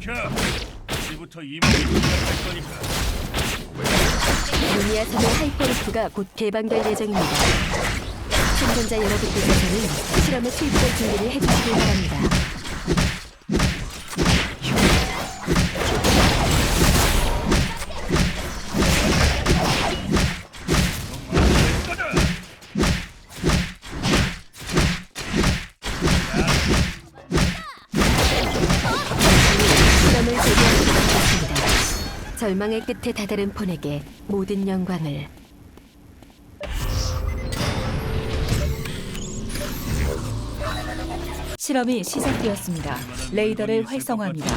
비켜. 이제부터 이목이 시작할 거니까. 루미아 섬의 하이퍼루프가 곧 개방될 예정입니다. 생존자 여러분들께서는 실험에 투입될 준비를 해주시길 바랍니다. 절망의 끝에 다다른 폰에게 모든 영광을 실험이 시작되었습니다. 레이더를 활성화합니다.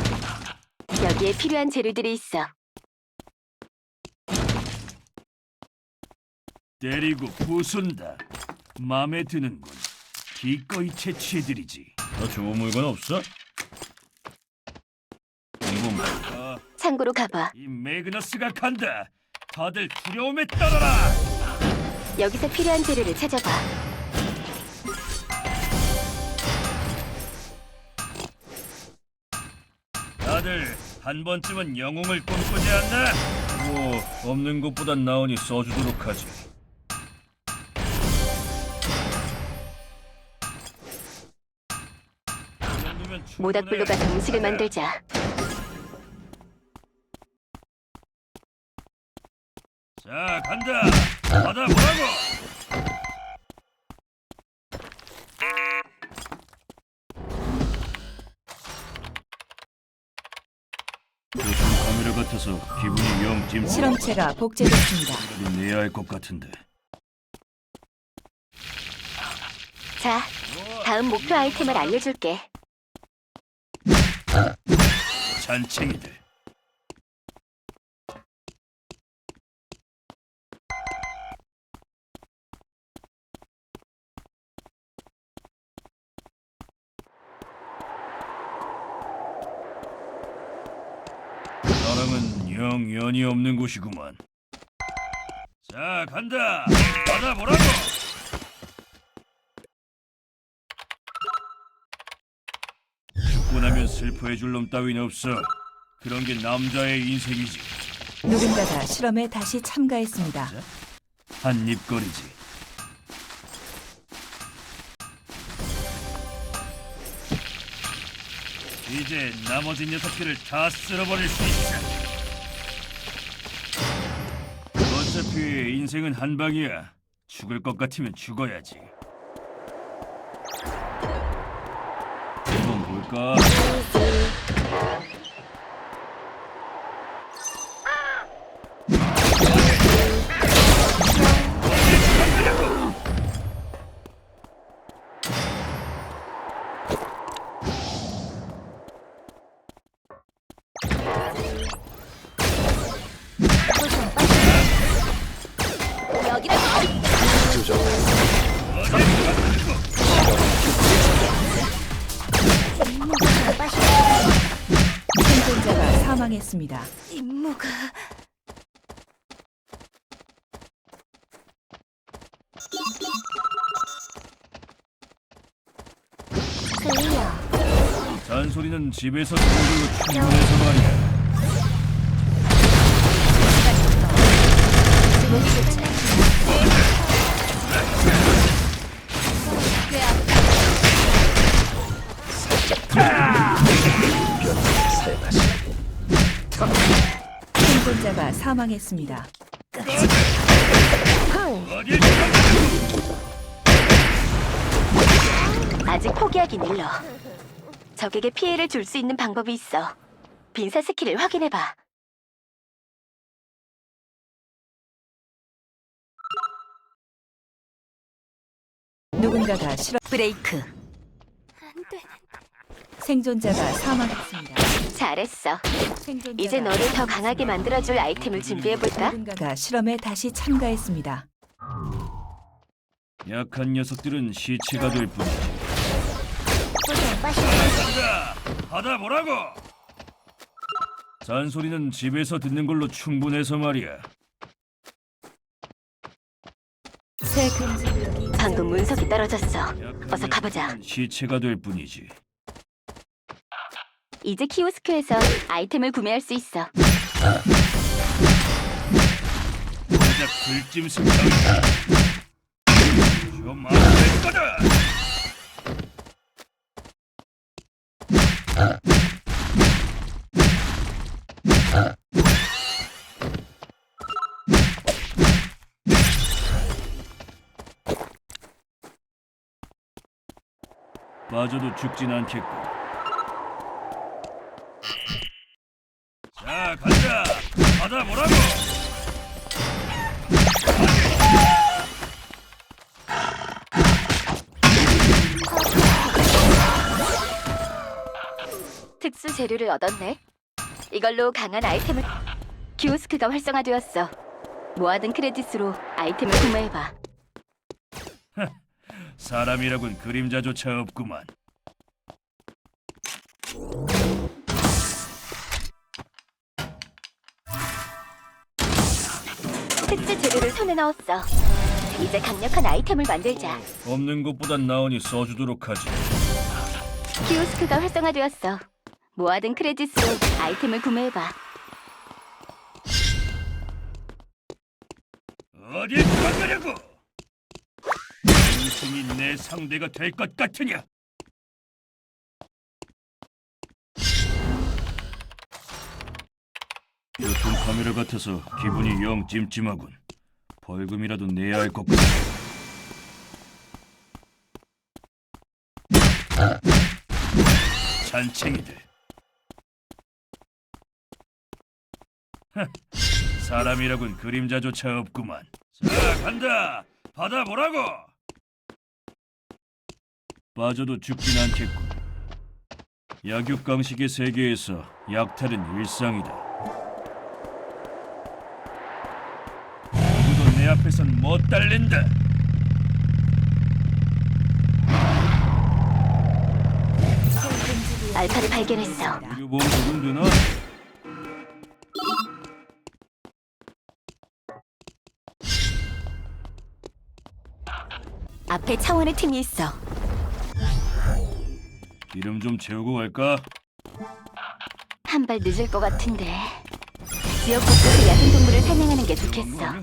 여기에 필요한 재료들이 있어. 때리고 부순다. 마음에 드는군. 기꺼이 채취해드리지. 더 좋은 물건 없어? 궁금하다. 창고로 가봐. 이 매그너스가 간다. 다들 두려움에 떨어라. 여기서 필요한 재료를 찾아봐. 다들 한 번쯤은 영웅을 꿈꾸지 않나? 뭐 없는 것보단 나으니 써주도록 하지. 모닥불로 가서 음식을 만들자. 자 간다. 받아 보라고. 요즘 카메라 같아서 기분이 영 찜. 실험체가 복제됐습니다. 좀 내야 할 것 같은데. 자, 다음 목표 아이템을 알려줄게. 잔챙이들. 영 연이 없는 곳이구만. 자 간다. 받아보라고. 죽고 나면 슬퍼해줄 놈 따윈 없어. 그런 게 남자의 인생이지. 누군가가 실험에 다시 참가했습니다. 한 입거리지. 이제 나머지 녀석들을 다 쓸어버릴 수 있어. 어차피 인생은 한 방이야. 죽을 것 같으면 죽어야지. 이건 뭘까? 사망했습니다. 임무가 클리어. 잔소리는 집에서 걸로 충분해서 말이야. 생존자가 사망했습니다. 아직 포기하긴 일러. 적에게 피해를 줄 수 있는 방법이 있어. 빈사 스킬을 확인해봐. 누군가가 실험 브레이크. 생존자가 사망했습니다. 잘했어. 이제 너를 더 강하게 만들어줄 아이템을 준비해볼까? 누군가가 실험에 다시 참가했습니다. 약한 녀석들은 시체가 될 뿐이지. 간다. 받아 보라고. 잔소리는 집에서 듣는 걸로 충분해서 말이야. 방금 문석이 떨어졌어. 약한 어서 가보자. 녀석들은 시체가 될 뿐이지. 이제 키오스크에서 아이템을 구매할 수 있어. 고작 들짐 승장이다. 좀안될 거다. 빠져도 죽진 않겠고. 자, 간다. 받아보라고. 특수 재료를 얻었네. 이걸로 강한 아이템을 키오스크가 활성화되었어. 모아둔 크레딧으로 아이템을 구매해봐. 사람이라곤 그림자조차 없구만. 특수 재료를 손에 넣었어. 이제 강력한 아이템을 만들자. 없는 것보단 나으니 써주도록 하지. 키오스크가 활성화되었어. 모아둔 크레딧으로 아이템을 구매해봐. 어딜 가려고? 당신이 내 상대가 될 것 같으냐? 교통 카메라 같아서 기분이 영 찜찜하군. 벌금이라도 내야 할 것 같아. 잔챙이들. 하, 사람이라곤 그림자조차 없구만. 자, 간다. 받아보라고. 빠져도 죽진 않겠군. 약육강식의 세계에서 약탈은 일상이다. 앞에선 못 달린다. 알파를 발견했어. 의료보험 적용되나? 앞에 차원의 팀이 있어. 기름 좀 채우고 갈까? 한 발 늦을 것 같은데. 지역 곳곳에 야생 동물을 사냥하는 게 좋겠어.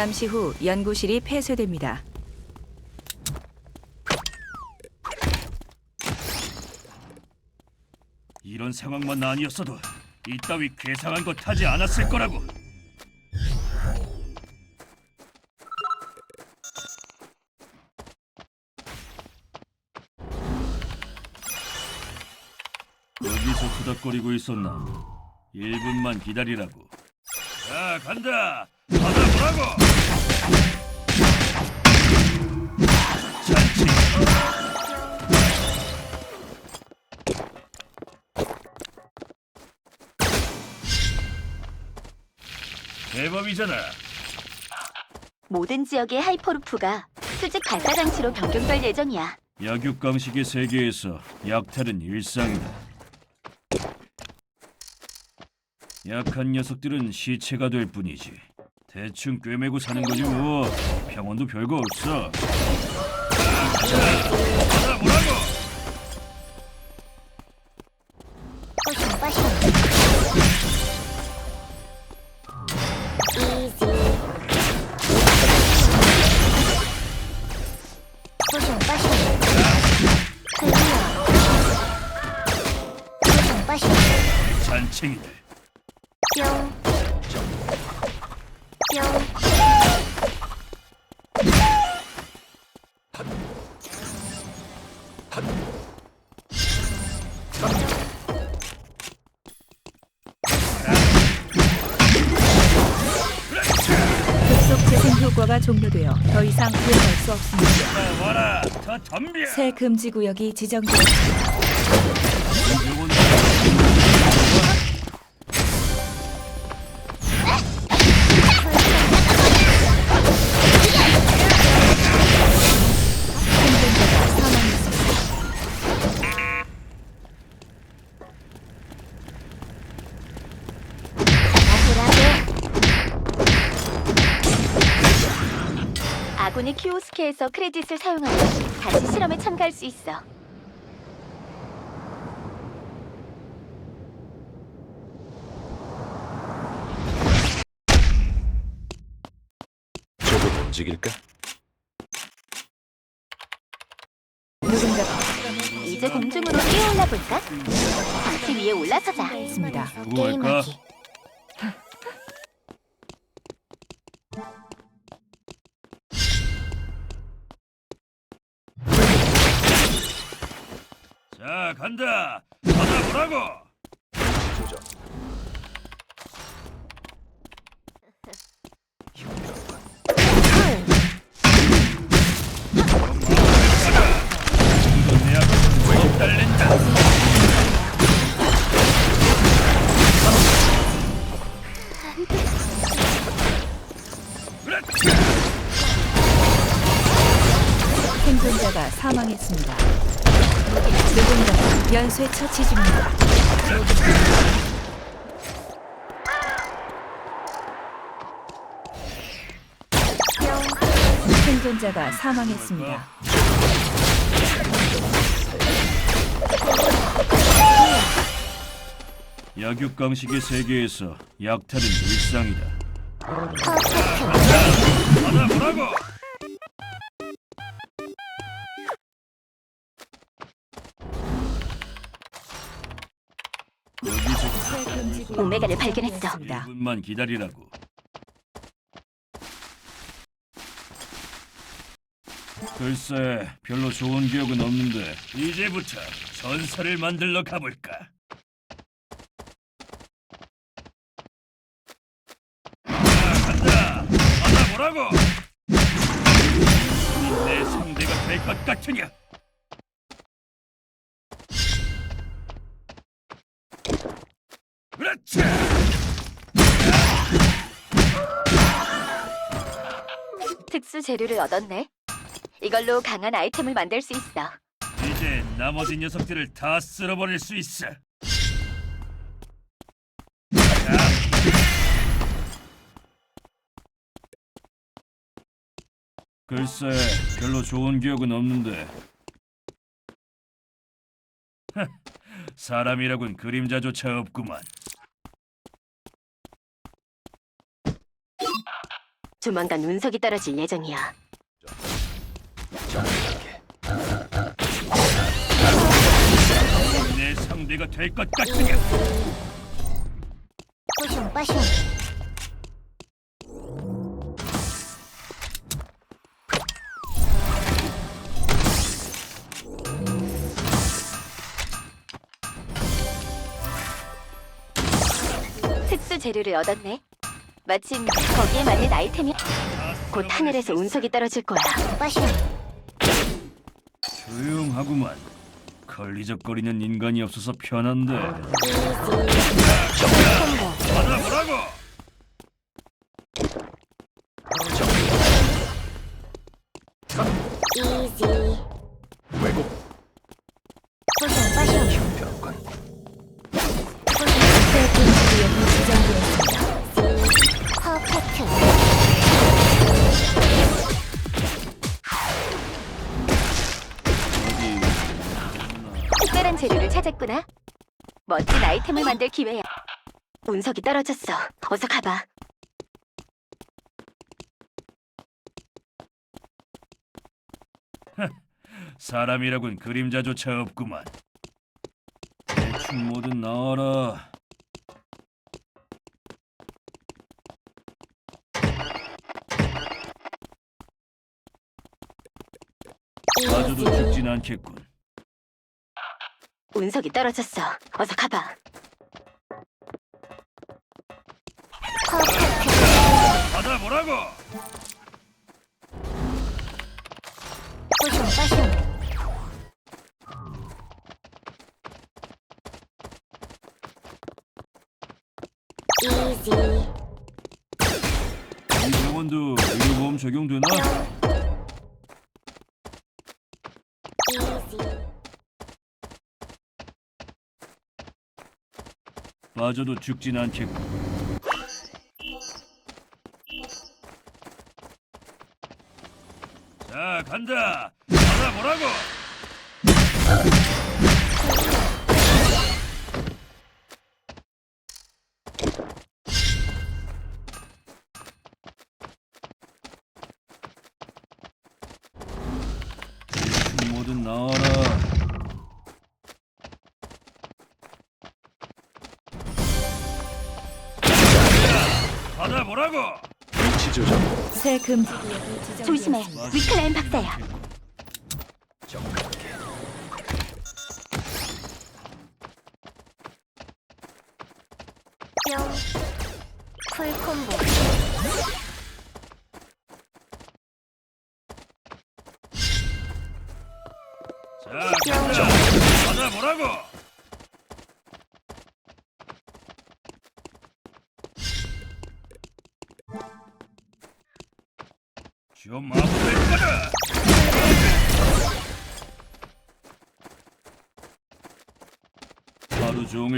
잠시 후 연구실이 폐쇄됩니다. 이런 상황만 아니었어도 이따위 괴상한 것 하지 않았을 거라고. 여기서 투닥거리고 있었나? 1분만 기다리라고. 자, 간다. 받아보라고. 잔치. 대법이잖아. 모든 지역의 하이퍼루프가 수직 발사 장치로 변경될 예정이야. 약육 강식의 세계에서 약탈은 일상이다. 약한 녀석들은 시체가 될 뿐이지. 대충 꿰매고 사는 거지 뭐. 병원도 별거 없어. 자, 뭐라고? 잔챙이들. 급속 재생 효과가 종료되어 더 이상 구현할 수 없습니다. 덤벼. 새 금지 구역이 지정되었습니다. 덕분에 키오스케에서 크레딧을 사용하면 다시 실험에 참가할 수 있어. 조금 움직일까? 누군가 이제 공중으로 뛰어올라 볼까? 같이 위에 올라서자. 있습니다. 게임하기. 자 간다. 받아보라고. 조정. 생존자가 사망했습니다. 연쇄 처치 중입니다. 생존자가 사망했습니다. 약육 강식의 세계에서 약탈은 일상이다. 받아 보라고. 오메가를 발견했어. 1분만 기다리라고. 글쎄, 별로 좋은 기억은 없는데 이제부터 전설을 만들러 가볼까? 자, 간다. 받아보라고. 내 상대가 될 것 같으냐? 그렇지. 특수 재료를 얻었네. 이걸로 강한 아이템을 만들 수 있어. 이제 나머지 녀석들을 다 쓸어버릴 수 있어. 자. 글쎄, 별로 좋은 기억은 없는데. 하, 사람이라곤 그림자조차 없구만. 조만간 운석이 떨어질 예정이야. 정확하게. 내 상대가 될 것 같으냐? 빠숑. 특수 재료를 얻었네. 마침 거기에 맞는 아이템이 곧 하늘에서 운석이 떨어질 거야. 조용하구만. 걸리적거리는 인간이 없어서 편한데. 받아보라고. 이 찾았구나. 멋진 아이템을 만들 기회야. 운석이 떨어졌어. 어서 가봐. 사람이라곤 그림자조차 없구만. 대충 뭐든 나와라. 맞아도 죽진 않겠군. 운석이 떨어졌어. 어서 가봐. 받아보라고. 빠숑 빠숑. 이지. 이 병원도 의료보험 적용되나? 맞아도 죽진 않겠군. 자, 간다. 받아보라고. 금지 조심해. 위클라인 박사야. 뿅. 풀콤보.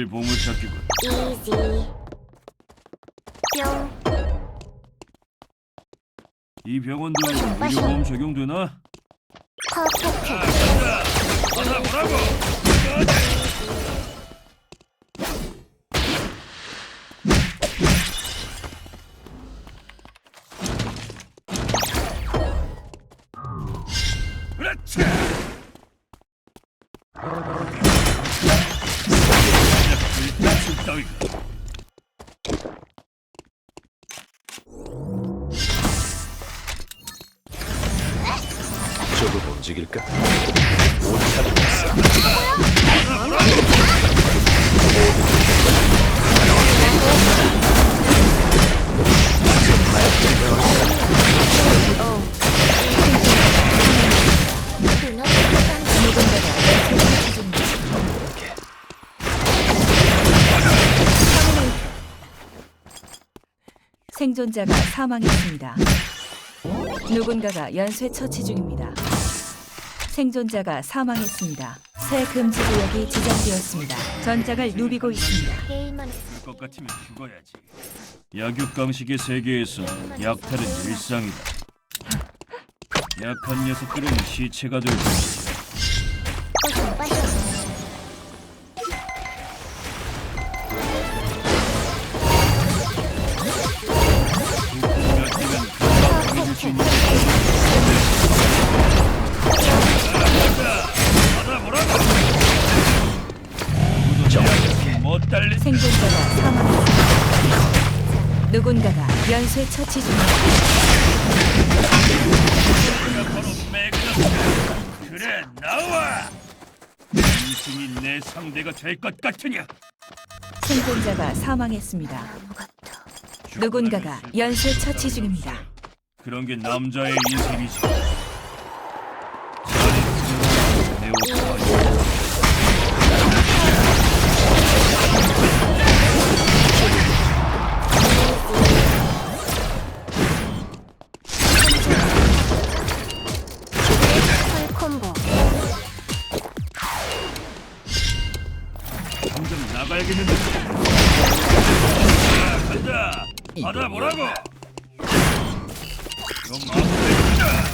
종일 보물찾기군. 이지. 뿅. 이 병원도 의료보험 적용되나? 퍼펙트. 받아보라고. 생존자가 사망했습니다. 누군가가 연쇄 처치 중입니다. 생존자가 사망했습니다. 새 금지 구역이 지정되었습니다. 전장을 누비고 있습니다. 것 같으면 죽어야지. 약육강식의 세계에서 약탈은 일상이다. 약한 녀석들은 시체가 될 것이지. 달리. 생존자가 사망했습니다. 누군가가 연쇄 처치 중입니다. 바로. 그래 나와. 인승이 내 상대가 될 것 같으냐? 생존자가 사망했습니다. 누군가가 연쇄 처치 중입니다. 그런 게 남자의 인생이지. 자, 간다. 받아보라고. 좀 아프다.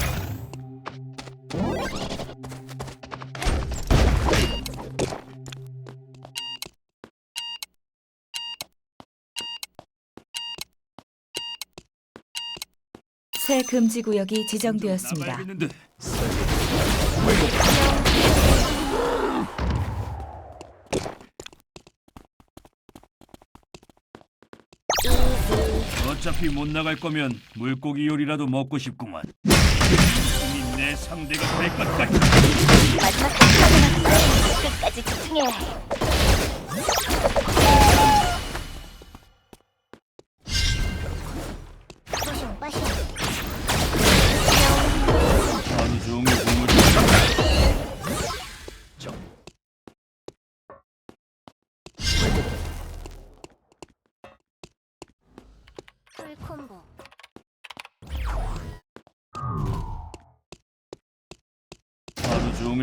새 금지 구역이 지정되었습니다. 나가야겠는데. 어차피 못 나갈 거면 물고기 요리라도 먹고 싶구만. 인승이 내 상대가 될 것 같아. 마지막. 끝까지 집중해야 해.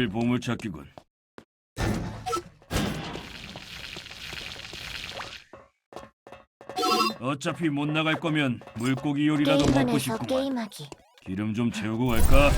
하루 종일 보물 찾기군. 어차피 못 나갈 거면 물고기 요리라도 먹고 게임만에서 싶구만. 게임하기. 기름 좀 채우고 갈까?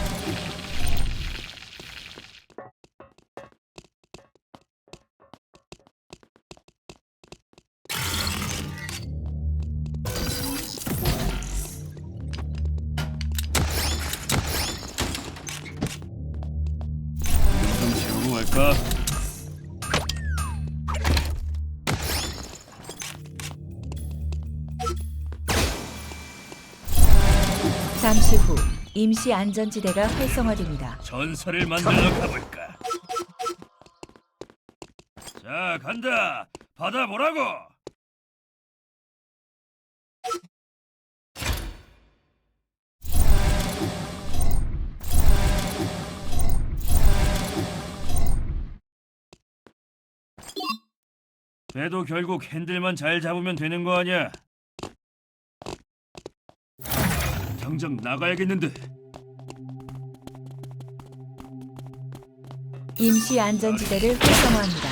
임시 안전지대가 활성화됩니다. 전설을 만들러 가볼까? 자, 간다. 받아보라고. 그래도 결국 핸들만 잘 잡으면 되는 거 아니야? 당장 나가야겠는데. 임시 안전지대를 활성화합니다.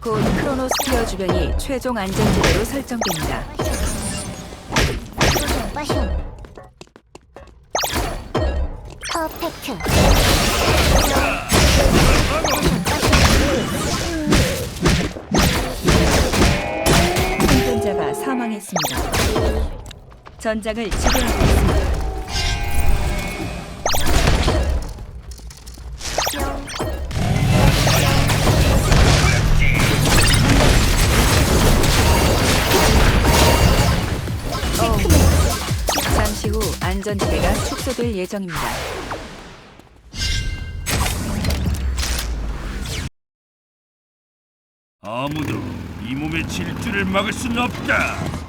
곧 크로노스피어 주변이 최종 안전지대로 설정됩니다. 퍼펙트. 생존자가 사망했습니다. 전장을 지배하고 있습니다. 전지대가 축소될 예정입니다. 아무도 이 몸의 질주를 막을 수는 없다.